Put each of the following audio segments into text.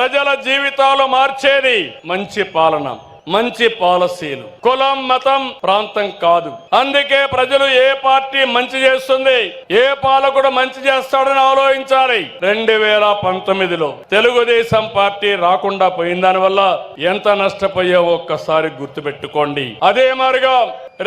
ప్రజల జీవితాలు మార్చేది మంచి పాలన మంచి పాలసీలు. కులం మతం ప్రాంతం కాదు. అందుకే ప్రజలు ఏ పార్టీ మంచి చేస్తుంది ఏ పాలకుడు మంచి చేస్తాడని ఆలోచించాలి. రెండు వేల పంతొమ్మిదిలో తెలుగుదేశం పార్టీ రాకుండా పోయిన దాని వల్ల ఎంత నష్టపోయావో ఒక్కసారి గుర్తుపెట్టుకోండి. అదే మరిగా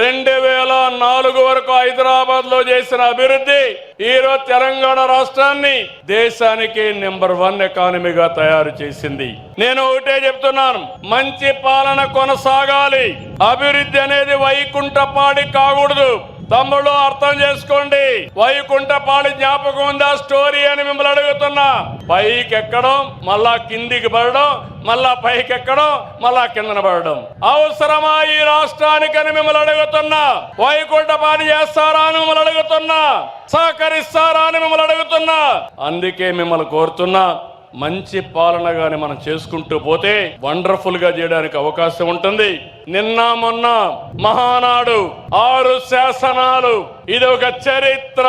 రెండు వేల నాలుగు వరకు హైదరాబాద్లో చేసిన అభివృద్ధి ఈరోజు తెలంగాణ రాష్ట్రాన్ని దేశానికి నెంబర్ వన్ ఎకానమీగా తయారు చేసింది. నేను ఒకటే చెప్తున్నాను మంచి పాలన కొనసాగాలి. అభివృద్ధి అనేది వైకుంఠపాడి కాకూడదు. తమ్ముళ్ళు అర్థం చేసుకోండి. వైకుంఠపాళి జ్ఞాపకం ఉందా? స్టోరీ అని మిమ్మల్ని అడుగుతున్నా. పైకి ఎక్కడం మళ్ళా కిందికి పడడం మళ్ళా పైకి ఎక్కడం మళ్ళా కిందన పడడం. అవసరమా ఈ రాష్ట్రానికని మిమ్మల్ని అడుగుతున్నా? వైకుంఠపాడి చేస్తారా అని మిమ్మల్ని అడుగుతున్నా? సహకరిస్తారా అని మిమ్మల్ని అడుగుతున్నా? అందుకే మిమ్మల్ని కోరుతున్నా. మంచి పాలన గాని మనం చేసుకుంటూ పోతే వండర్ఫుల్గా చేయడానికి అవకాశం ఉంటుంది. నిన్న మొన్న మహానాడు ఆరు శాసనాలు ఇది ఒక చరిత్ర.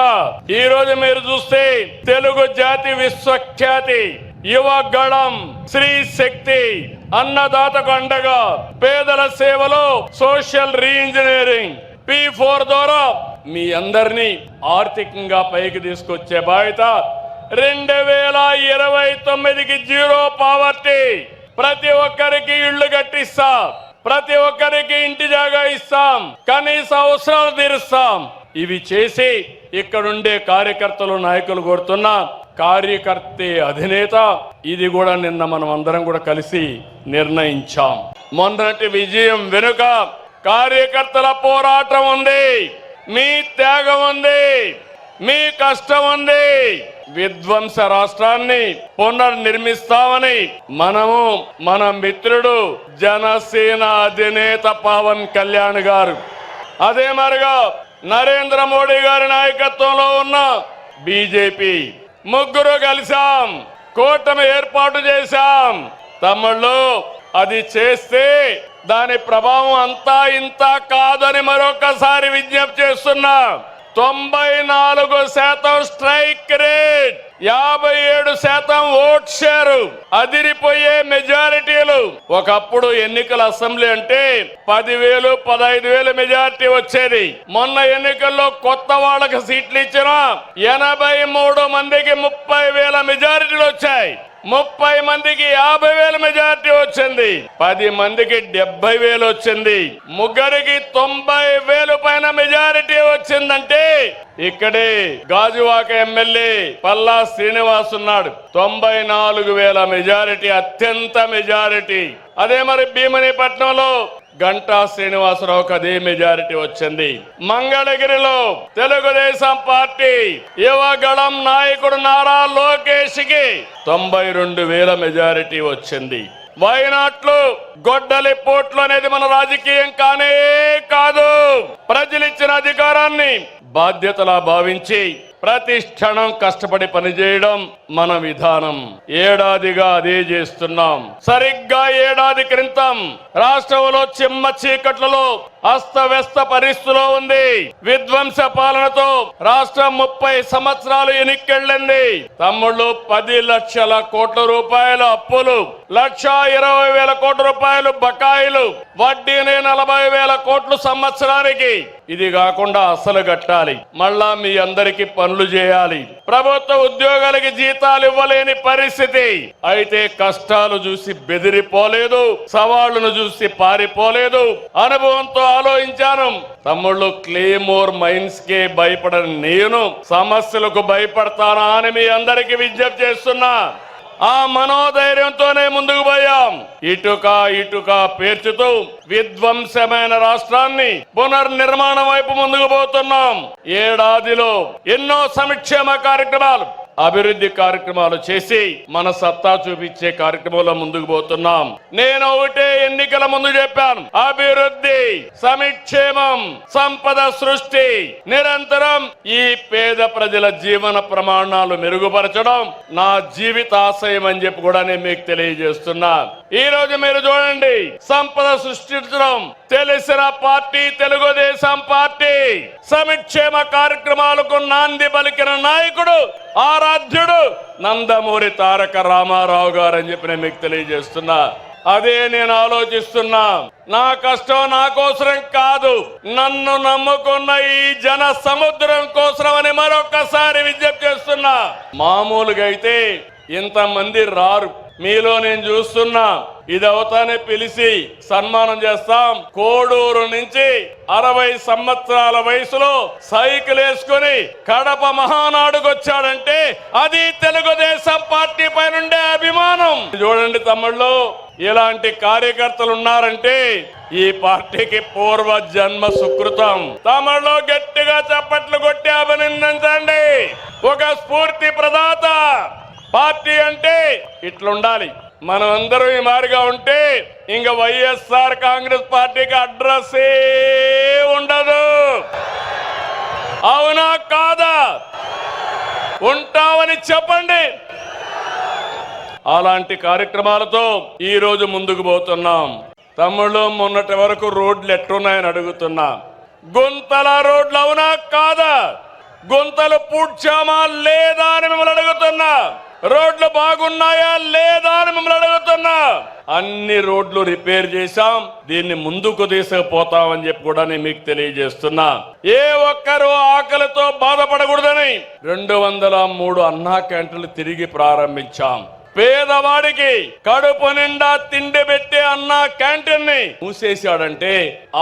ఈ రోజు మీరు చూస్తే తెలుగు జాతి విశ్వఖ్యాతి యువ గళం శ్రీ శక్తి అన్నదాతకు అండగా పేదల సేవలో సోషల్ రీఇంజనీరింగ్ పి ఫోర్ ద్వారా మీ అందరినీ ఆర్థికంగా పైకి తీసుకొచ్చే బాధ్యత రెండు వేల ఇరవై తొమ్మిదికి జీరో పావర్టీ. ప్రతి ఒక్కరికి ఇళ్ళు కట్టిస్తాం. ప్రతి ఒక్కరికి ఇంటి జాగా ఇస్తాం. కనీస అవసరాలు తీరుస్తాం. ఇవి చేసి ఇక్కడుండే కార్యకర్తలు నాయకులు కోరుతున్నా కార్యకర్తే అధినేత ఇది కూడా నిన్న మనం అందరం కూడా కలిసి నిర్ణయించాం. మొన్నటి విజయం వెనుక కార్యకర్తల పోరాటం ఉంది. మీ త్యాగం ఉంది. మీ కష్టం ఉంది విధ్వంస రాష్ట్రాన్ని పునర్నిర్మిస్తామని మనము మన మిత్రుడు జనసేన అధినేత పవన్ కళ్యాణ్ గారు. అదే మరిగా నరేంద్ర మోడీ గారి నాయకత్వంలో ఉన్న బీజేపీ ముగ్గురు కలిసాం కూటమి ఏర్పాటు చేశాం. తమ్ముళ్ళు అది చేస్తే దాని ప్రభావం అంతా ఇంత కాదని మరొకసారి విజ్ఞప్తి చేస్తున్నా. తొంభై నాలుగు శాతం స్ట్రైక్ రేట్ యాభై ఏడు శాతం ఓట్ షేరు. అదిరిపోయే మెజారిటీలు. ఒకప్పుడు ఎన్నికల అసెంబ్లీ అంటే పదివేలు పదహైదు వేలు మెజారిటీ వచ్చేది. మొన్న ఎన్నికల్లో కొత్త వాళ్ళకి సీట్లు ఇచ్చిన ఎనభై మూడు మందికి ముప్పై వేల మెజారిటీలు వచ్చాయి. ముప్పై మందికి యాభై వేల మెజారిటీ వచ్చింది. పది మందికి డెబ్బై వేలు వచ్చింది. ముగ్గురికి తొంభై వేలు పైన మెజారిటీ వచ్చిందంటే ఇక్కడే గాజువాక ఎమ్మెల్యే పల్లా శ్రీనివాస్ ఉన్నాడు. తొంభై నాలుగు వేల మెజారిటీ అత్యంత మెజారిటీ. అదే మరి భీమనిపట్నంలో గంటా శ్రీనివాసరావుకి అదే మెజారిటీ వచ్చింది. మంగళగిరిలో తెలుగుదేశం పార్టీ యువగళం నాయకుడు నారా లోకేష్కి తొంభై రెండు వేల మెజారిటీ వచ్చింది. వైనాట్లు గొడ్డలి పోట్లు అనేది మన రాజకీయం కానే కాదు. ప్రజలిచ్చిన అధికారాన్ని బాధ్యతలా భావించి ప్రతి క్షణం కష్టపడి పనిచేయడం మన విధానం. ఏడాదిగా అదే చేస్తున్నాం. సరిగ్గా ఏడాది క్రితం రాష్ట్రంలో చిమ్మ చీకట్లలో అస్తవ్యస్త పరిస్థితిలో ఉంది. విధ్వంస పాలనతో రాష్ట్రం ముప్పై సంవత్సరాలు ఎనిక్కెళ్ళింది. తమ్ముళ్ళు పది లక్షల కోట్ల రూపాయల అప్పులు లక్ష ఇరవై వేల కోట్ల రూపాయలు బకాయిలు వడ్డీని నలభై వేల కోట్లు సంవత్సరానికి. ఇది కాకుండా అసలు కట్టాలి. మళ్ళా మీ అందరికి పనులు చేయాలి. ప్రభుత్వ ఉద్యోగాలకి జీతాలు ఇవ్వలేని పరిస్థితి. అయితే కష్టాలు చూసి బెదిరిపోలేదు సవాళ్ళను చూసి పారిపోలేదు. అనుభవంతో ఆలోచించాను. తమ్ముళ్ళు క్లేమోర్ మైన్స్కి భయపడని నేను సమస్యలకు భయపడతానా అని మీ అందరికి విజ్ఞప్తి చేస్తున్నా. ఆ మనోధైర్యంతోనే ముందుకు పోయాం. ఇటుక ఇటుక పేర్చుతూ విధ్వంసమైన రాష్ట్రాన్ని పునర్నిర్మాణం వైపు ముందుకు పోతున్నాం. ఏడాదిలో ఎన్నో సంక్షేమ కార్యక్రమాలు అభివృద్ధి కార్యక్రమాలు చేసి మన సత్తా చూపించే కార్యక్రమంలో ముందుకు పోతున్నాం. నేను ఒకటే ఎన్నికల ముందు చెప్పాను. అభివృద్ధి సమిక్షేమం సంపద సృష్టి నిరంతరం ఈ పేద ప్రజల జీవన ప్రమాణాలు మెరుగుపరచడం నా జీవితాశయం అని చెప్పి కూడా నేను మీకు తెలియజేస్తున్నా. ఈ రోజు మీరు చూడండి సంపద సృష్టించడం తెలిసిన పార్టీ తెలుగుదేశం పార్టీ. సమిక్షేమ కార్యక్రమాలకు నాంది పలికిన నాయకుడు ఆరాధ్యుడు నందమూరి తారక రామారావు గారు అని చెప్పి నేను మీకు తెలియజేస్తున్నా. అదే నేను ఆలోచిస్తున్నా. నా కష్టం నా కోసరం కాదు. నన్ను నమ్ముకున్న ఈ జన సముద్రం కోసరం అని మరొకసారి విజ్ఞప్తి చేస్తున్నా. మామూలుగా అయితే ఇంతమంది రారు. మీలో నేను చూస్తున్నా. ఇది అవుతానే పిలిచి సన్మానం చేస్తాం. కోడూరు నుంచి అరవై సంవత్సరాల వయసులో సైకిల్ వేసుకుని కడప మహానాడుకు వచ్చాడంటే అది తెలుగుదేశం పార్టీ పైనుండే అభిమానం. చూడండి తమ్ముళ్ళు ఇలాంటి కార్యకర్తలు ఉన్నారంటే ఈ పార్టీకి పూర్వ జన్మ సుకృతం. తమలో గట్టిగా చప్పట్లు కొట్టి అభినందించండి. ఒక స్ఫూర్తి ప్రదాత. పార్టీ అంటే ఇట్లుండాలి. మనం అందరం ఈ మారిగా ఉంటే ఇంకా వైఎస్ఆర్ కాంగ్రెస్ పార్టీకి అడ్రస్సే ఉండదు. అవునా కాదా? ఉంటామని చెప్పండి. అలాంటి కార్యక్రమాలతో ఈ రోజు ముందుకు పోతున్నాం. తమ్ముళ్ళు మొన్నటి వరకు రోడ్లు ఎట్టున్నాయని అడుగుతున్నా. గుంతల రోడ్లు అవునా కాదా? గుంతలు పూడ్చామా లేదా అని మిమ్మల్ని అడుగుతున్నా. రోడ్లు బాగున్నాయా లేదా అని మిమ్మల్ని అడుగుతున్నా. అన్ని రోడ్లు రిపేర్ చేశాం దీన్ని ముందుకు తీసుకుపోతామని చెప్పి కూడా నేను మీకు తెలియజేస్తున్నా. ఏ ఒక్కరు ఆకలితో బాధపడకూడదని రెండు వందల మూడు అన్నా క్యాంటీన్లు తిరిగి ప్రారంభించాం. పేదవాడికి కడుపు నిండా తిండి పెట్టే అన్న క్యాంటీన్ని మూసేశాడంటే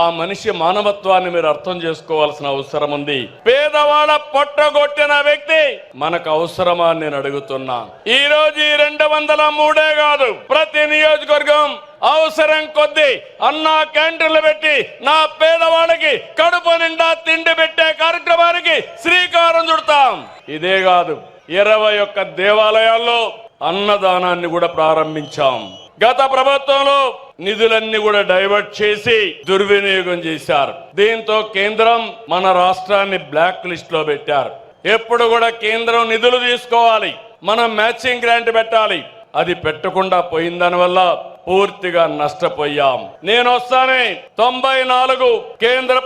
ఆ మనిషి మానవత్వాన్ని మీరు అర్థం చేసుకోవాల్సిన అవసరం ఉంది. పేదవాడ పొట్టగొట్టిన వ్యక్తి మనకు అవసరమా నేను అడుగుతున్నా. ఈ రోజు ఈ రెండు వందల మూడే కాదు ప్రతి నియోజకవర్గం అవసరం కొద్ది అన్న క్యాంటీన్లు పెట్టి నా పేదవాళ్ళకి కడుపు నిండా తిండి పెట్టే కార్యక్రమానికి శ్రీకారం చుడతాం. ఇదే కాదు ఇరవై ఒక్క దేవాలయాల్లో అన్నదానాన్ని కూడా ప్రారంభించాం. గత ప్రభుత్వంలో నిధులన్నీ కూడా డైవర్ట్ చేసి దుర్వినియోగం చేశారు. దీంతో కేంద్రం మన రాష్ట్రాన్ని బ్లాక్ లిస్ట్లో పెట్టారు. ఎప్పుడు కూడా కేంద్రం నిధులు తీసుకోవాలి. మనం మ్యాచింగ్ గ్రాంట్ పెట్టాలి. అది పెట్టకుండా పోయిందని వల్ల పూర్తిగా నష్టపోయాం. నేను వస్తానే తొంభై నాలుగు కేంద్ర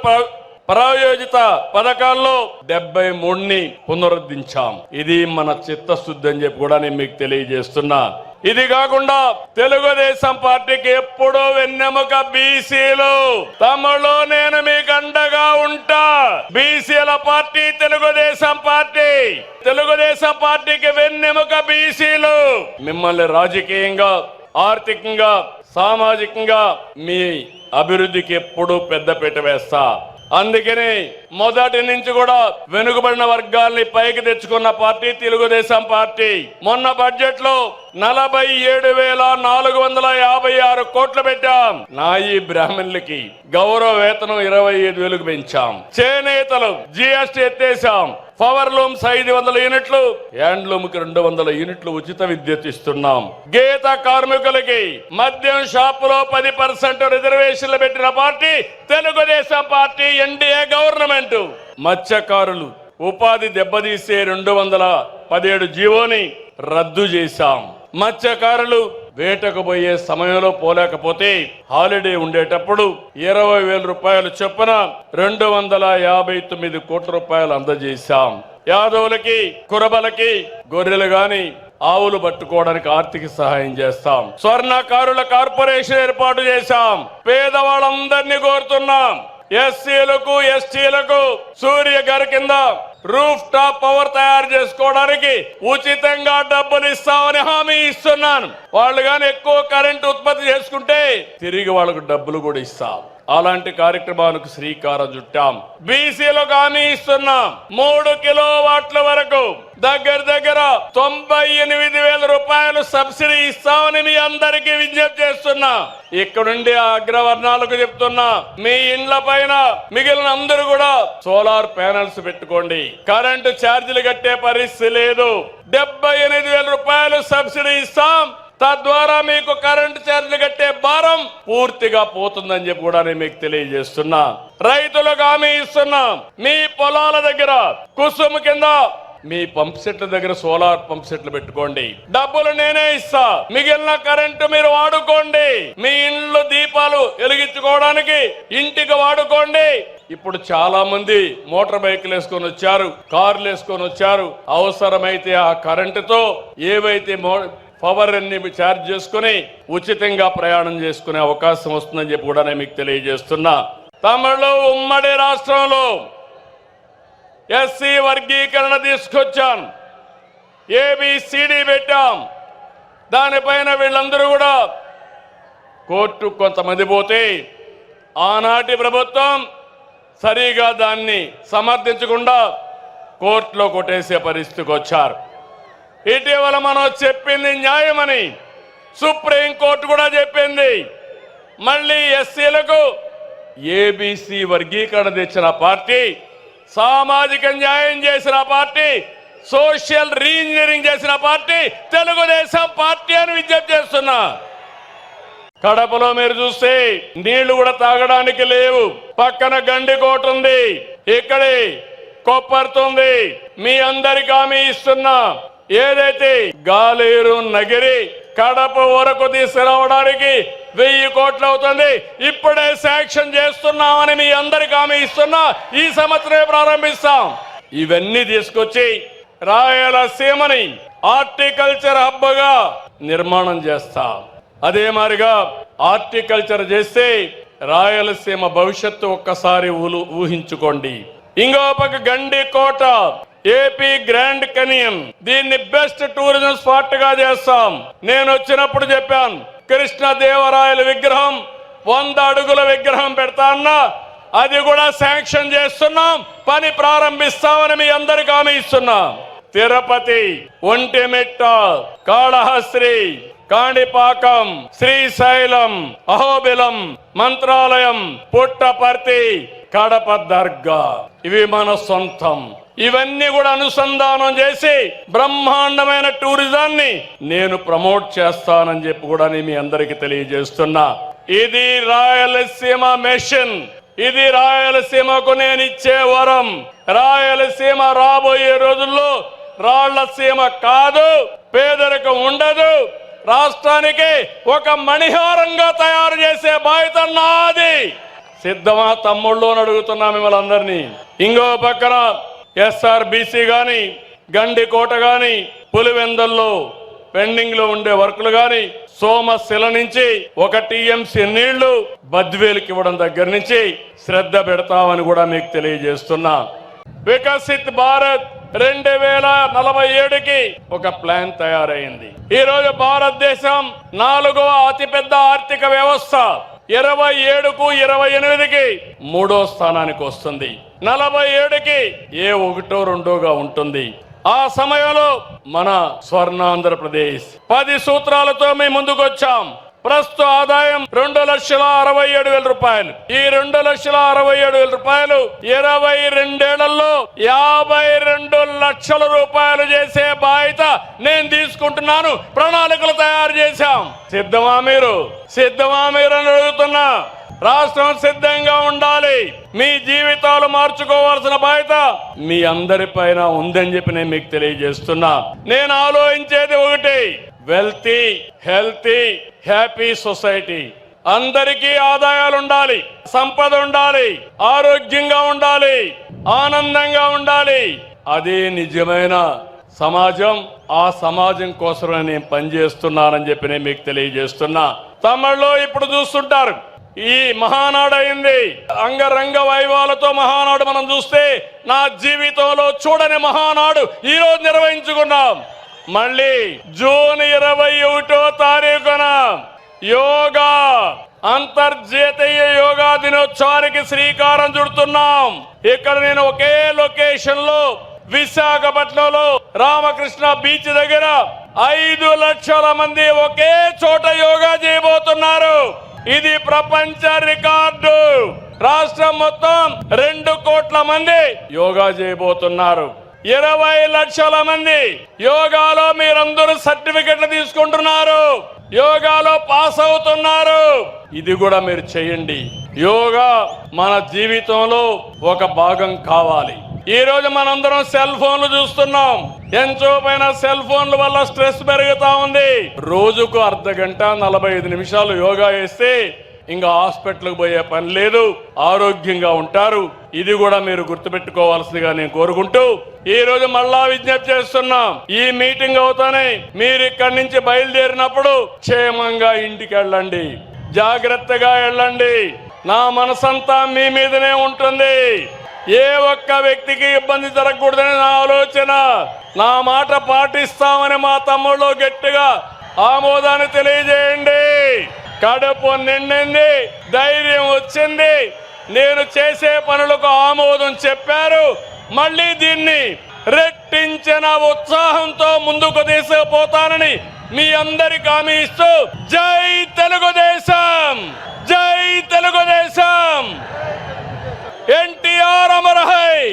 ప్రాయోజిత పథకాల్లో డెబ్బై మూడుని పునరుద్ధరించాం. ఇది మన చిత్తశుద్ధి అని చెప్పి కూడా నేను మీకు తెలియజేస్తున్నా. ఇది కాకుండా తెలుగుదేశం పార్టీకి ఎప్పుడూ వెన్నెముక బీసీలు. తమలో నేను మీకు అండగా ఉంటా. బీసీల పార్టీ తెలుగుదేశం పార్టీ. తెలుగుదేశం పార్టీకి వెన్నెముక బీసీలు. మిమ్మల్ని రాజకీయంగా ఆర్థికంగా సామాజికంగా మీ అభివృద్ధికి ఎప్పుడూ పెద్దపీట వేస్తా. అందుకని మొదటి నుంచి కూడా వెనుకబడిన వర్గాల్ని పైకి తెచ్చుకున్న పార్టీ తెలుగుదేశం పార్టీ. మొన్న బడ్జెట్లో నలభై ఏడు వేల నాలుగు వందల యాభై ఆరు కోట్లు పెట్టాం. నాయి బ్రాహ్మణులకి గౌరవ వేతనం ఇరవై ఐదు వేలకు పెంచాం. చేనేతలు జిఎస్టీ ఎత్తేసాం. పవర్ లూమ్స్ ఐదు వందల యూనిట్లు హ్యాండ్లూమ్కి రెండు వందల యూనిట్లు ఉచిత విద్యుత్ ఇస్తున్నాం. గీత కార్మికులకి మద్యం షాపులో పది పర్సెంట్ రిజర్వేషన్లు పెట్టిన party Telugu Desam party NDA government. మత్స్యకారులు ఉపాధి దెబ్బతీసే రెండు వందల పదిహేడు జీవోని రద్దు చేశాం. మత్స్యకారులు వేటకు పోయే సమయంలో పోలేకపోతే హాలిడే ఉండేటప్పుడు ఇరవై వేల రూపాయలు చొప్పున రెండు వందల యాభై తొమ్మిది కోట్ల రూపాయలు అందజేశాం. యాదవులకి కురబలకి గొర్రెలు గాని ఆవులు పట్టుకోవడానికి ఆర్థిక సహాయం చేస్తాం. స్వర్ణకారుల కార్పొరేషన్ ఏర్పాటు చేశాం. పేదవాళ్ళందరినీ కోరుతున్నాం. ఎస్సీలకు ఎస్టీలకు సూర్య గారి కింద రూఫ్ టాప్ పవర్ తయారు చేసుకోవడానికి ఉచితంగా డబ్బులు ఇస్తామని హామీ ఇస్తున్నాను. వాళ్ళు కానీ ఎక్కువ కరెంట్ ఉత్పత్తి చేసుకుంటే తిరిగి వాళ్ళకు డబ్బులు కూడా ఇస్తాం. అలాంటి కార్యక్రమాలకు శ్రీకారం చుట్టాం. బీసీలకు హామీ ఇస్తున్నాం. మూడు కిలో వాట్ల వరకు దగ్గర దగ్గర తొంభై ఎనిమిది వేల రూపాయలు సబ్సిడీ ఇస్తామని మీ అందరికీ విజ్ఞప్తి చేస్తున్నా. ఇక్కడుండి ఆ అగ్రవర్ణాలకు చెప్తున్నా మీ ఇండ్ల పైన మిగిలిన అందరూ కూడా సోలార్ ప్యానల్స్ పెట్టుకోండి. కరెంటు ఛార్జీలు కట్టే పరిస్థితి లేదు. డెబ్బై ఎనిమిది వేల రూపాయలు సబ్సిడీ ఇస్తాం. తద్వారా మీకు కరెంటు ఛార్జీలు కట్టే భారం పూర్తిగా పోతుందని చెప్పి కూడా నేను మీకు తెలియజేస్తున్నా. రైతులకు హామీ ఇస్తున్నా. మీ పొలాల దగ్గర కుసుమ కింద మీ పంప్ సెట్ల దగ్గర సోలార్ పంప్ సెట్లు పెట్టుకోండి. డబ్బులు నేనే ఇస్తా. మిగిలిన కరెంటు మీరు వాడుకోండి. మీ ఇండ్లు దీపాలు వెలిగించుకోవడానికి ఇంటికి వాడుకోండి. ఇప్పుడు చాలా మంది మోటార్ బైక్లు వేసుకొని వచ్చారు కార్లు వేసుకొని వచ్చారు. అవసరమైతే ఆ కరెంటుతో ఏవైతే మో పవర్ అన్ని ఛార్జ్ చేసుకుని ఉచితంగా ప్రయాణం చేసుకునే అవకాశం వస్తుందని చెప్పి కూడా నేను మీకు తెలియజేస్తున్నా. తమిళ ఉమ్మడి రాష్ట్రంలో ఎస్సీ వర్గీకరణ తీసుకొచ్చాం. ఏబిసిడి పెట్టాం. దానిపైన వీళ్ళందరూ కూడా కోర్టు కొంతమంది పోతే ఆనాటి ప్రభుత్వం సరిగా దాన్ని సమర్థించకుండా కోర్టులో కొట్టేసే పరిస్థితికి వచ్చారు. ఇటీవల మనం చెప్పింది న్యాయమని. సుప్రీంకోర్టు కూడా చెప్పింది. మళ్ళీ ఎస్సీలకు ఏబీసీ వర్గీకరణ తెచ్చిన పార్టీ సామాజిక న్యాయం చేసిన పార్టీ సోషల్ రీఇంజనీరింగ్ చేసిన పార్టీ తెలుగుదేశం పార్టీ అని విజ్ఞప్తి చేస్తున్నా. కడపలో మీరు చూస్తే నీళ్ళు కూడా తాగడానికి లేవు. పక్కన గండికోట ఉంది. ఇక్కడే కొప్పర్తుంది. మీ అందరికి హామీ ఇస్తున్నా. ఏదైతే గాలేరు నగిరి కడప వరకు తీసుకురావడానికి వెయ్యి కోట్లు అవుతుంది ఇప్పుడే శాంక్షన్ చేస్తున్నామని మీ అందరికి హామీ ఇస్తున్నా ఈ సంవత్సరమే ప్రారంభిస్తాం. ఇవన్నీ తీసుకొచ్చి రాయలసీమని ఆర్టికల్చర్ హబ్బగా నిర్మాణం చేస్తాం. అదే మాదిరిగా ఆర్టికల్చర్ చేస్తే రాయలసీమ భవిష్యత్తు ఒక్కసారి ఊహించుకోండి. ఇంకో పక్క గండి కోట ఏపీ గ్రాండ్ కనియన్. దీన్ని బెస్ట్ టూరిజం స్పాట్గా చేస్తాం. నేను వచ్చినప్పుడు చెప్పాను కృష్ణదేవరాయల విగ్రహం వంద అడుగుల విగ్రహం పెడతా అన్నా అది కూడా శాంక్షన్ చేస్తున్నాం పని ప్రారంభిస్తామని మీ అందరికి హామీ ఇస్తున్నాం. తిరుపతి ఒంటిమిట్ట కాళహస్త్రి కాణిపాకం శ్రీశైలం అహోబిలం మంత్రాలయం పుట్టపర్తి కడప దర్గా. ఇవి మన సొంతం. ఇవన్నీ కూడా అనుసంధానం చేసి బ్రహ్మాండమైన టూరిజాన్ని నేను ప్రమోట్ చేస్తానని చెప్పి కూడా నేను మీ అందరికి తెలియజేస్తున్నా. ఇది రాయలసీమ మిషన్. ఇది రాయలసీమకు నేను ఇచ్చే వరం. రాయలసీమ రాబోయే రోజుల్లో రాళ్ళసీమ కాదు పేదరికం ఉండదు. రాష్ట్రానికి ఒక మణిహారంగా తయారు చేసే బాధ్యత నాది. సిద్ధమా తమ్ముళ్ళు అని అడుగుతున్నా మిమ్మల్ని అందరినీ. ఇంకో పక్కన ఎస్ఆర్బిసి కానీ గండికోట కానీ పులివెందల్లో పెండింగ్లో ఉండే వర్కులు గాని సోమశిల నుంచి ఒక టీఎంసీ నీళ్ళు బద్వేలుకి ఇవ్వడం దగ్గర నుంచి శ్రద్ధ పెడతామని కూడా మీకు తెలియజేస్తున్నా. వికసిత్ భారత్ రెండు వేల నలభై ఏడుకి ఒక ప్లాన్ తయారైంది. ఈ రోజు భారతదేశం నాలుగవ అతిపెద్ద ఆర్థిక వ్యవస్థ. ఇరవై ఏడుకు ఇరవై ఎనిమిదికి మూడో స్థానానికి వస్తుంది. నలభై ఏడుకి ఏ ఒకటో రెండోగా ఉంటుంది. ఆ సమయంలో మన స్వర్ణాంధ్రప్రదేశ్. పది సూత్రాలతో మేము ముందుకు వచ్చాం ప్రస్తుత ఆదాయం రెండు లక్షల అరవై ఏడు వేల రూపాయలు. ఈ రెండు లక్షల అరవై ఏడు వేల రూపాయలు ఇరవై రెండేళ్ళలో యాభై రెండు లక్షల రూపాయలు చేసే బాధ్యత నేను తీసుకుంటున్నాను. ప్రణాళికలు తయారు చేశాం. సిద్ధమా మీరు? సిద్ధమా మీరు అని అడుగుతున్నా. రాష్ట్రం సిద్ధంగా ఉండాలి. మీ జీవితాలు మార్చుకోవాల్సిన బాధ్యత మీ అందరిపైన ఉందని చెప్పి నేను మీకు తెలియజేస్తున్నా. నేను ఆలోచించేది ఒకటి వెల్తీ హెల్తీ హ్యాపీ సొసైటీ అందరికీ ఆదాయాలు ఉండాలి సంపద ఉండాలి ఆరోగ్యంగా ఉండాలి ఆనందంగా ఉండాలి. అదే నిజమైన సమాజం ఆ సమాజం కోసం నేను పనిచేస్తున్నానని చెప్పి నేను మీకు తెలియజేస్తున్నా. తమిళ్ళో ఇప్పుడు చూస్తుంటారు ఈ మహానాడు అయింది అంగరంగ వైభవాలతో మహానాడు మనం చూస్తే నా జీవితంలో చూడని మహానాడు ఈ రోజు నిర్వహించుకున్నాం. మళ్ళీ జూన్ ఇరవై ఒకటో తారీఖున యోగా అంతర్జాతీయ యోగా దినోత్సవానికి శ్రీకారం చుడుతున్నాం. ఇక్కడ నేను ఒకే లొకేషన్లో విశాఖపట్నంలో రామకృష్ణ బీచ్ దగ్గర ఐదు లక్షల మంది ఒకే చోట యోగా చేయబోతున్నారు. ఇది ప్రపంచ రికార్డు. రాష్ట్రం మొత్తం రెండు కోట్ల మంది యోగా చేయబోతున్నారు. ఇరవై లక్షల మంది యోగాలో మీరందరూ సర్టిఫికెట్లు తీసుకుంటున్నారు. యోగాలో పాస్ అవుతున్నారు. ఇది కూడా మీరు చేయండి. యోగా మన జీవితంలో ఒక భాగం కావాలి. ఈ రోజు మనందరం సెల్ ఫోన్లు చూస్తున్నాం. ఎంచోపైన సెల్ ఫోన్ల వల్ల స్ట్రెస్ పెరుగుతా ఉంది. రోజుకు అర్ధ గంట నలభై ఐదు నిమిషాలు యోగా చేస్తే ఇంకా హాస్పిటల్కి పోయే పని లేదు ఆరోగ్యంగా ఉంటారు. ఇది కూడా మీరు గుర్తుపెట్టుకోవాల్సిందిగా నేను కోరుకుంటూ ఈ రోజు మళ్ళా విజ్ఞప్తి చేస్తున్నాం. ఈ మీటింగ్ అవుతానే మీరు ఇక్కడి నుంచి బయలుదేరినప్పుడు క్షేమంగా ఇంటికి వెళ్ళండి. జాగ్రత్తగా వెళ్ళండి. నా మనసంతా మీ మీదనే ఉంటుంది. ఏ ఒక్క వ్యక్తికి ఇబ్బంది జరగకూడదని నా ఆలోచన. నా మాట పాటిస్తామని మా తమ్ముళ్ళు గట్టిగా ఆమోదాన్ని తెలియజేయండి. కడుపు నిండింది ధైర్యం వచ్చింది. నేను చేసే పనులకు ఆమోదం చెప్పారు. మళ్ళీ దీన్ని రెట్టించిన ఉత్సాహంతో ముందుకు తీసుకుపోతానని మీ అందరికి హామీ ఇస్తూ జై తెలుగుదేశం! జై తెలుగుదేశం! ఎన్టీఆర్ అమరహై!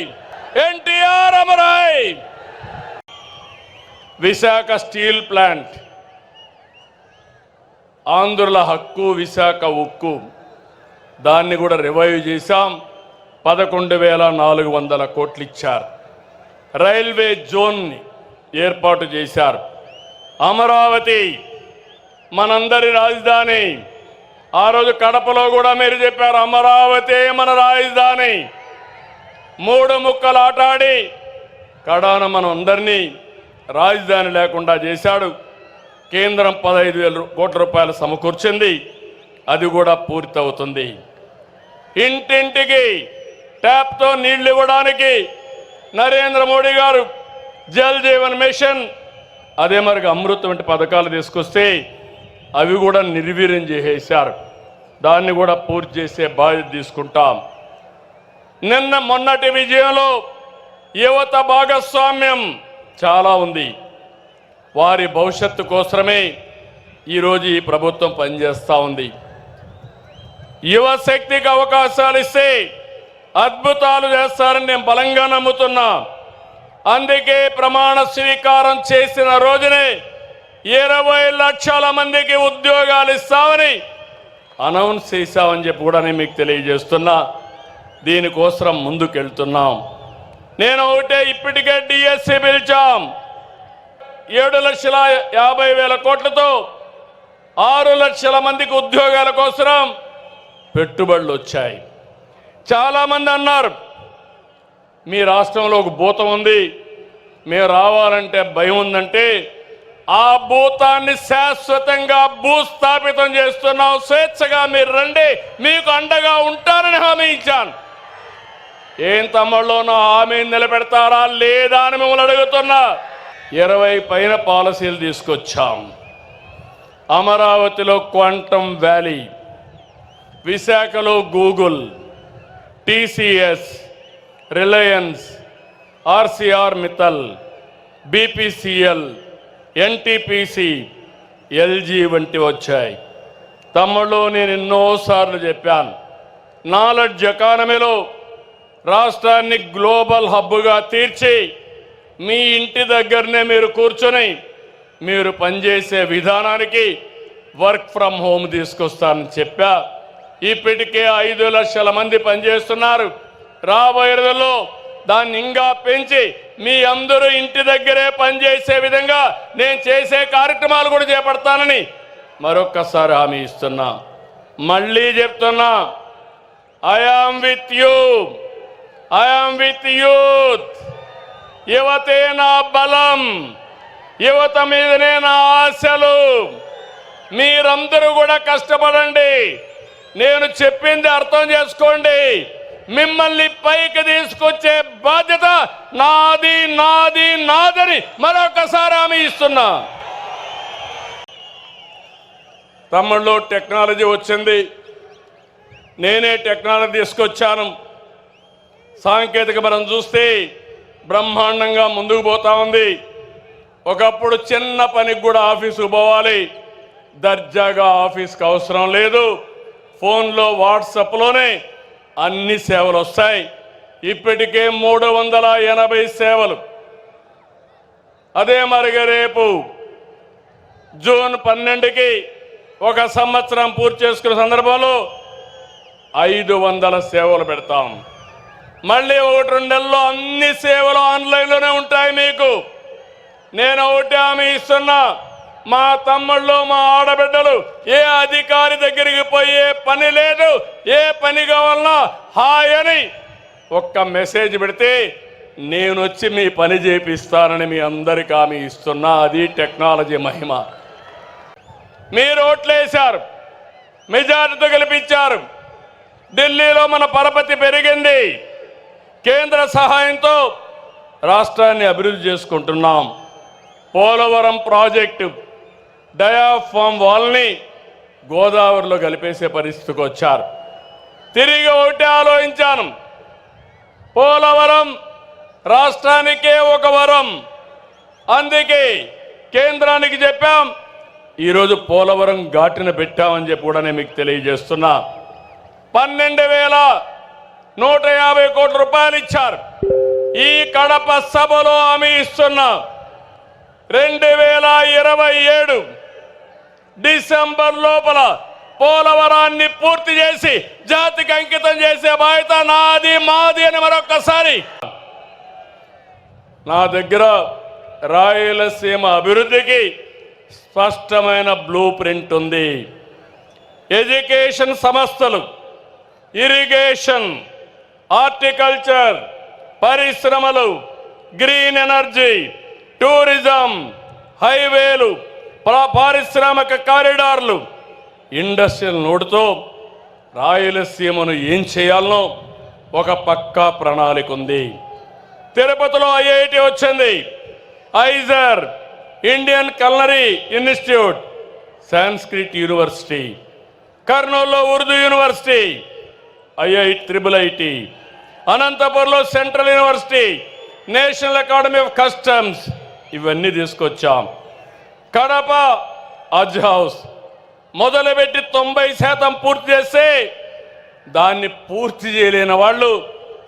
ఎన్టీఆర్ అమరహై! Visakha steel plant. ఆంధ్రుల హక్కు విశాఖ ఉక్కు. దాన్ని కూడా రివైవ్ చేశాం. పదకొండు వేల నాలుగు వందల కోట్లు ఇచ్చారు రైల్వే జోన్ని ఏర్పాటు చేశారు. అమరావతి మనందరి రాజధాని. ఆ రోజు కడపలో కూడా మీరు చెప్పారు అమరావతి మన రాజధాని. మూడు ముక్కలు ఆటాడి కడాన మనం అందరినీ రాజధాని లేకుండా చేశాడు. కేంద్రం పదహైదు వేల కోట్ల రూపాయలు సమకూర్చింది. అది కూడా పూర్తవుతుంది. ఇంటింటికి ట్యాప్తో నీళ్ళు ఇవ్వడానికి నరేంద్ర మోడీ గారు జల్ జీవన్ మిషన్ అదే మరి అమృతం వంటి పథకాలు తీసుకొస్తే అవి కూడా నిర్వీర్యం చేసేశారు. దాన్ని కూడా పూర్తి చేసే బాధ్యత తీసుకుంటాం. నిన్న మొన్నటి విజయంలో యువత భాగస్వామ్యం చాలా ఉంది. వారి భవిష్యత్తు కోసమే ఈరోజు ఈ ప్రభుత్వం పనిచేస్తూ ఉంది. యువశక్తికి అవకాశాలు ఇస్తే అద్భుతాలు చేస్తారని నేను బలంగా నమ్ముతున్నా. అందుకే ప్రమాణ స్వీకారం చేసిన రోజునే ఇరవై లక్షల మందికి ఉద్యోగాలు ఇస్తామని అనౌన్స్ చేశామని చెప్పి కూడా నేను మీకు తెలియజేస్తున్నా. దీనికోసం ముందుకెళ్తున్నాం. నేను ఒకటే ఇప్పటికే డిఎస్సి పిలిచాం. ఏడు లక్షల యాభై వేల కోట్లతో ఆరు లక్షల మందికి ఉద్యోగాల కోసం పెట్టుబడులు వచ్చాయి. చాలామంది అన్నారు మీ రాష్ట్రంలో ఒక భూతం ఉంది. మేము రావాలంటే భయం ఉందంటే ఆ భూతాన్ని శాశ్వతంగా భూస్థాపితం చేస్తున్నాం స్వేచ్ఛగా మీరు రండి. మీకు అండగా ఉంటారని హామీ ఇచ్చాను. ఏం తమ్ముళ్ళు నా హామీని నిలబెడతారా లేదా అని మిమ్మల్ని అడుగుతున్నా. ఇరవై పైన పాలసీలు తీసుకొచ్చాం. అమరావతిలో క్వాంటమ్ వ్యాలీ విశాఖలో Google TCS Reliance Arcelor Mittal BPCL NTPC LG వంటి వచ్చాయి. తమ్ముళ్ళు నేను ఎన్నోసార్లు చెప్పాను నాలెడ్జ్ ఎకానమీలో రాష్ట్రాన్ని గ్లోబల్ హబ్గా తీర్చి మీ ఇంటి దగ్గరనే మీరు కూర్చొని మీరు పనిచేసే విధానానికి వర్క్ ఫ్రమ్ హోమ్ తీసుకొస్తానని చెప్పా. ఇప్పటికే ఐదు లక్షల మంది పనిచేస్తున్నారు. రాబోయే రోజుల్లో దాన్ని ఇంకా పెంచి మీ అందరూ ఇంటి దగ్గరే పనిచేసే విధంగా నేను చేసే కార్యక్రమాలు కూడా చేపడతానని మరొక్కసారి హామీ ఇస్తున్నా. మళ్ళీ చెప్తున్నా. I am with you I am with youth యువతే నా బలం. యువత మీదనే నా ఆశలు. మీరందరూ కూడా కష్టపడండి. నేను చెప్పింది అర్థం చేసుకోండి. మిమ్మల్ని పైకి తీసుకొచ్చే బాధ్యత నాది నాది నాదని మరొకసారి ఆమె ఇస్తున్నా. తమ్ముళ్ళు టెక్నాలజీ వచ్చింది. నేనే టెక్నాలజీ తీసుకొచ్చాను. సాంకేతిక మనం చూస్తే బ్రహ్మాండంగా ముందుకు పోతా ఉంది. ఒకప్పుడు చిన్న పనికి కూడా ఆఫీసుకు పోవాలి. దర్జాగా ఆఫీస్కి అవసరం లేదు. ఫోన్లో వాట్సాప్లోనే అన్ని సేవలు వస్తాయి. ఇప్పటికే మూడు వందల ఎనభై సేవలు. అదే మరిగా రేపు జూన్ పన్నెండుకి ఒక సంవత్సరం పూర్తి చేసుకున్న సందర్భంలో ఐదు వందల సేవలు పెడతాం. మళ్ళీ ఒకటి రెండు నెలల్లో అన్ని సేవలు ఆన్లైన్లోనే ఉంటాయి మీకు. నేను ఒకటి హామీ ఇస్తున్నా. మా తమ్ముళ్ళు మా ఆడబిడ్డలు ఏ అధికారి దగ్గరికి పోయే పని లేదు ఏ పని కావాలన్నా హాయ్ అని ఒక్క మెసేజ్ పెడితే నేను వచ్చి మీ పని చేపిస్తానని మీ అందరికి హామీ ఇస్తున్నా. అది టెక్నాలజీ మహిమ. మీరు ఓట్లేశారు మెజార్టీతో గెలిపించారు. ఢిల్లీలో మన పరపతి పెరిగింది. కేంద్ర సహాయంతో రాష్ట్రాన్ని అభివృద్ధి చేసుకుంటున్నాం. పోలవరం ప్రాజెక్టు డయాఫామ్ వాల్ని గోదావరిలో కలిపేసే పరిస్థితికి వచ్చారు. తిరిగి ఒకటి ఆలోచించాను. పోలవరం రాష్ట్రానికే ఒక వరం. అందుకే కేంద్రానికి చెప్పాం ఈరోజు పోలవరం ఘాటిన పెట్టామని చెప్పి కూడా నేను మీకు తెలియజేస్తున్నా. పన్నెండు వేల నూట యాభై కోట్ల రూపాయలు ఇచ్చారు. ఈ కడప సభలో హామీ ఇస్తున్నా. రెండు వేల ఇరవై ఏడు డిసెంబర్ లోపల పోలవరాన్ని పూర్తి చేసి జాతికి అంకితం చేసే బాధ్యత నాది మాది అని మరొక్కసారి నా దగ్గర రాయలసీమ అభివృద్ధికి స్పష్టమైన బ్లూ ప్రింట్ ఉంది. ఎడ్యుకేషన్ సంస్థలు ఇరిగేషన్ హార్టికల్చర్ పరిశ్రమలు గ్రీన్ ఎనర్జీ టూరిజం హైవేలు పారిశ్రామిక కారిడార్లు ఇండస్ట్రియల్ నోటుతో రాయలసీమను ఏం చేయాలనో ఒక పక్కా ప్రణాళిక ఉంది. తిరుపతిలో ఐఐటి వచ్చింది. IISER Indian culinary institute Sanskrit university. కర్నూలులో Urdu university IIT triple IT అనంతపురంలో central university national academy of customs. ఇవన్నీ తీసుకొచ్చాం. కడప అజ్ హౌస్. మొదలుపెట్టి తొంభై శాతం పూర్తి చేస్తే దాన్ని పూర్తి చేయలేని వాళ్ళు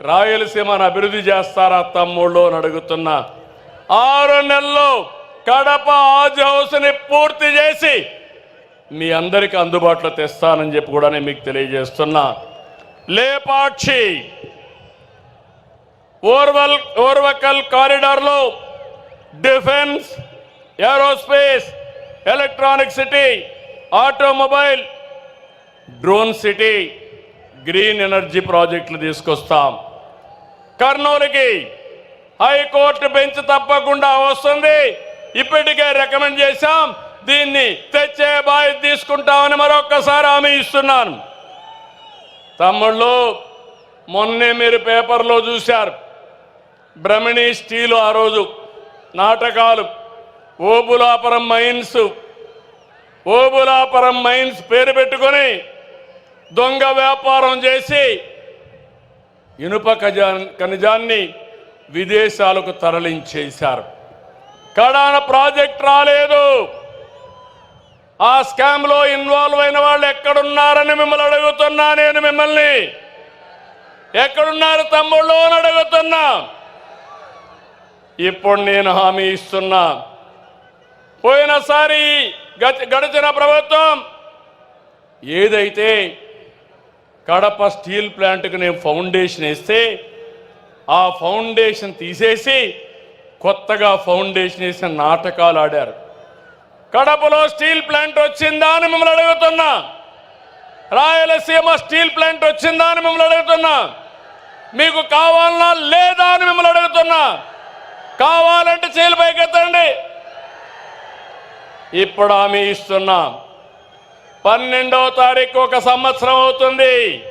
రాయలసీమను అభివృద్ధి చేస్తారా తమ్ముళ్ళు అని అడుగుతున్నా. ఆరు నెలల్లో కడప ఆజ్ హౌస్ని పూర్తి చేసి మీ అందరికీ అందుబాటులో తెస్తానని చెప్పి కూడా నేను మీకు తెలియజేస్తున్నా. Lepakshi. ఓర్వల్ Orvakal కారిడార్లో defence aerospace electronic city automobile drone city green energy ప్రాజెక్టులు తీసుకొస్తాం. కర్నూలుకి హైకోర్టు బెంచ్ తప్పకుండా వస్తుంది. ఇప్పటికే రికమెండ్ చేశాం. దీన్ని తెచ్చే బాధ్యత తీసుకుంటామని మరొక్కసారి హామీ ఇస్తున్నాను. తమ్ముళ్ళు మొన్నే మీరు పేపర్లో చూశారు. బ్రహ్మణి స్టీలు ఆ రోజు నాటకాలు. ఓబులాపురం మైన్స్. ఓబులాపురం మైన్స్ పేరు పెట్టుకొని దొంగ వ్యాపారం చేసి ఇనుప ఖజా ఖనిజాన్ని విదేశాలకు తరలించేశారు. కడాన ప్రాజెక్ట్ రాలేదు. ఆ స్కామ్లో ఇన్వాల్వ్ అయిన వాళ్ళు ఎక్కడున్నారని మిమ్మల్ని అడుగుతున్నా నేను మిమ్మల్ని. ఎక్కడున్నారు తమ్ముళ్ళు అని అడుగుతున్నా. ఇప్పుడు నేను హామీ ఇస్తున్నా. పోయినసారి గడిచిన ప్రభుత్వం ఏదైతే కడప స్టీల్ ప్లాంట్కి నేను ఫౌండేషన్ వేస్తే ఆ ఫౌండేషన్ తీసేసి కొత్తగా ఫౌండేషన్ వేసిన నాటకాలు ఆడారు. కడపలో స్టీల్ ప్లాంట్ వచ్చిందా అని మిమ్మల్ని అడుగుతున్నా. రాయలసీమ స్టీల్ ప్లాంట్ వచ్చిందా అని మిమ్మల్ని అడుగుతున్నా. మీకు కావాలన్నా లేదా అని మిమ్మల్ని అడుగుతున్నా. కావాలంటే చేలు పైకెత్తండి. ఇప్పుడు హామీ ఇస్తున్నాం. పన్నెండో తారీఖు ఒక సంవత్సరం అవుతుంది.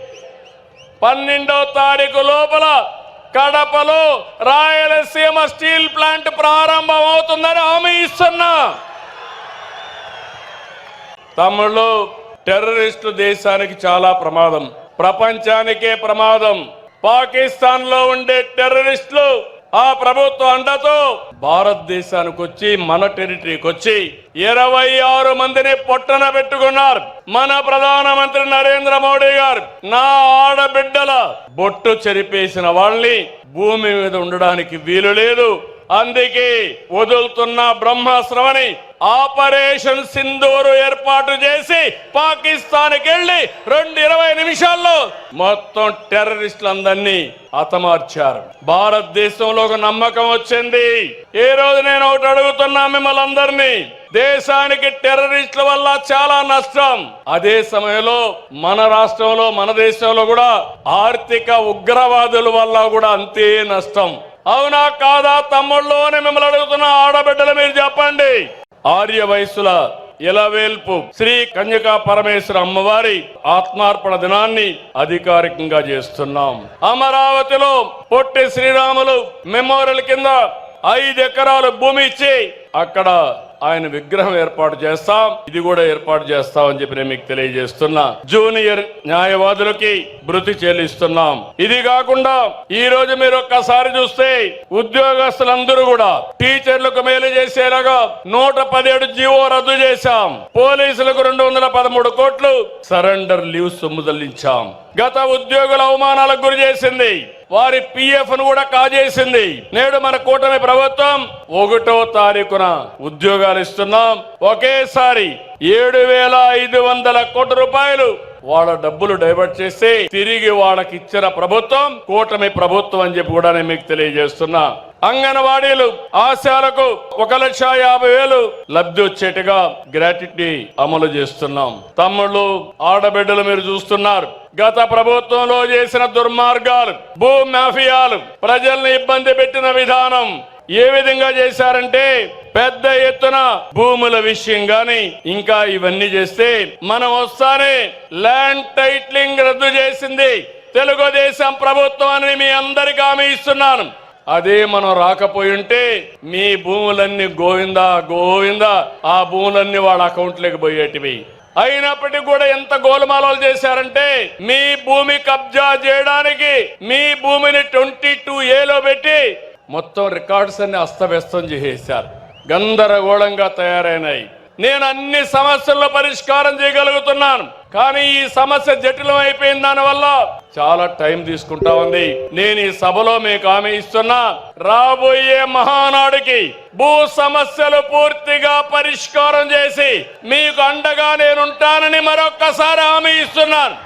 పన్నెండో తారీఖు లోపల కడపలో రాయలసీమ స్టీల్ ప్లాంట్ ప్రారంభం అవుతుందని హామీ ఇస్తున్నా. తమ్ముళ్ళు టెర్రరిస్టు దేశానికి చాలా ప్రమాదం. ప్రపంచానికే ప్రమాదం. పాకిస్తాన్లో ఉండే టెర్రరిస్టులు ఆ ప్రభుత్వ అండతో భారతదేశానికి వచ్చి మన టెరిటరీకి వచ్చి ఇరవై ఆరు మందిని పొట్టన పెట్టుకున్నారు. మన ప్రధానమంత్రి నరేంద్ర మోడీ గారు నా ఆడబిడ్డల బొట్టు చెరిపేసిన వాళ్ళని భూమి మీద ఉండడానికి వీలు లేదు. అందుకే వదులుతున్న బ్రహ్మాస్త్రమని ఆపరేషన్ సింధూరు ఏర్పాటు చేసి పాకిస్తాన్కి వెళ్ళి రెండు ఇరవై నిమిషాల్లో మొత్తం టెర్రరిస్టులందరినీ హతమార్చారు. భారతదేశంలో ఒక నమ్మకం వచ్చింది. ఏ రోజు నేను ఒకటి అడుగుతున్నా మిమ్మల్ని అందరినీ దేశానికి టెర్రరిస్టుల వల్ల చాలా నష్టం. అదే సమయంలో మన రాష్ట్రంలో మన దేశంలో కూడా ఆర్థిక ఉగ్రవాదుల వల్ల కూడా అంతే నష్టం. అవునా కాదా తమ్ముళ్ళు అని మిమ్మల్ని అడుగుతున్న ఆడబిడ్డలు మీరు చెప్పండి. ఆర్య వయస్సుల ఇలవేల్పు శ్రీ కన్యకా పరమేశ్వర అమ్మవారి ఆత్మార్పణ దినాన్ని అధికారికంగా చేస్తున్నాం. అమరావతిలో పొట్టి శ్రీరాములు మెమోరియల్ కింద ఐదు ఎకరాలు భూమి ఇచ్చి అక్కడ ఆయన విగ్రహం ఏర్పాటు చేస్తాం. ఇది కూడా ఏర్పాటు చేస్తామని చెప్పి నేను మీకు తెలియజేస్తున్నా. జూనియర్ న్యాయవాదులకి భృతి చెల్లిస్తున్నాం. ఇది కాకుండా ఈ రోజు మీరు ఒక్కసారి చూస్తే ఉద్యోగస్తులందరూ కూడా టీచర్లకు మేలు చేసేలాగా నూట పదిహేడు జీవో రద్దు చేశాం. పోలీసులకు రెండు వందల పదమూడు కోట్లు సరెండర్ లీవ్ సొమ్ము చెల్లించాం గత ఉద్యోగుల అవమానాలకు గురి చేసింది. వారి పిఎఫ్ను కూడా కాజేసింది. నేడు మన కూటమి ప్రభుత్వం ఒకటో తారీఖున ఉద్యోగాలు ఇస్తున్నాం. ఒకేసారి ఏడు వేల ఐదు వందల కోట్ల రూపాయలు వాళ్ళ డబ్బులు డైవర్ట్ చేసి తిరిగి వాళ్ళకి ఇచ్చిన ప్రభుత్వం కూటమి ప్రభుత్వం అని చెప్పి కూడా నేను మీకు తెలియజేస్తున్నా. అంగన్వాడీలు ఆశాలకు ఒక లక్ష యాభై వేలు లబ్ధి వచ్చేట్టుగా గ్రాట్యుటీ అమలు చేస్తున్నాం. తమ్ముళ్ళు ఆడబిడ్డలు మీరు చూస్తున్నారు. గత ప్రభుత్వంలో చేసిన దుర్మార్గాలు భూ మాఫియాలు ప్రజల్ని ఇబ్బంది పెట్టిన విధానం ఏ విధంగా చేశారంటే పెద్ద ఎత్తున భూముల విషయం గాని ఇంకా ఇవన్నీ చేస్తే మనం వస్తానే ల్యాండ్ టైట్లింగ్ రద్దు చేసింది. తెలుగుదేశం ప్రభుత్వాన్ని మీ అందరికీ హామీ ఇస్తున్నాను. అదే మనం రాకపోయి ఉంటే మీ భూములన్నీ గోవిందా గోవిందా. ఆ భూములన్నీ వాళ్ళ అకౌంట్లోకి పోయేటివి. అయినప్పటికీ కూడా ఎంత గోలమాలాలు చేశారంటే మీ భూమి కబ్జా చేయడానికి మీ భూమిని ట్వంటీ టూ ఏలో పెట్టి మొత్తం రికార్డ్స్ అన్ని అస్తవ్యస్తం చేసేశారు. గందరగోళంగా తయారైనాయి. నేను అన్ని సమస్యల్లో పరిష్కారం చేయగలుగుతున్నాను. కానీ ఈ సమస్య జటిలం అయిపోయిన దానివల్ల చాలా టైం తీసుకుంటా ఉంది. నేను ఈ సభలో మీకు హామీ ఇస్తున్నా. రాబోయే మహానాడుకి భూ సమస్యలు పూర్తిగా పరిష్కారం చేసి మీకు అండగా నేనుంటానని మరొక్కసారి హామీ ఇస్తున్నాను.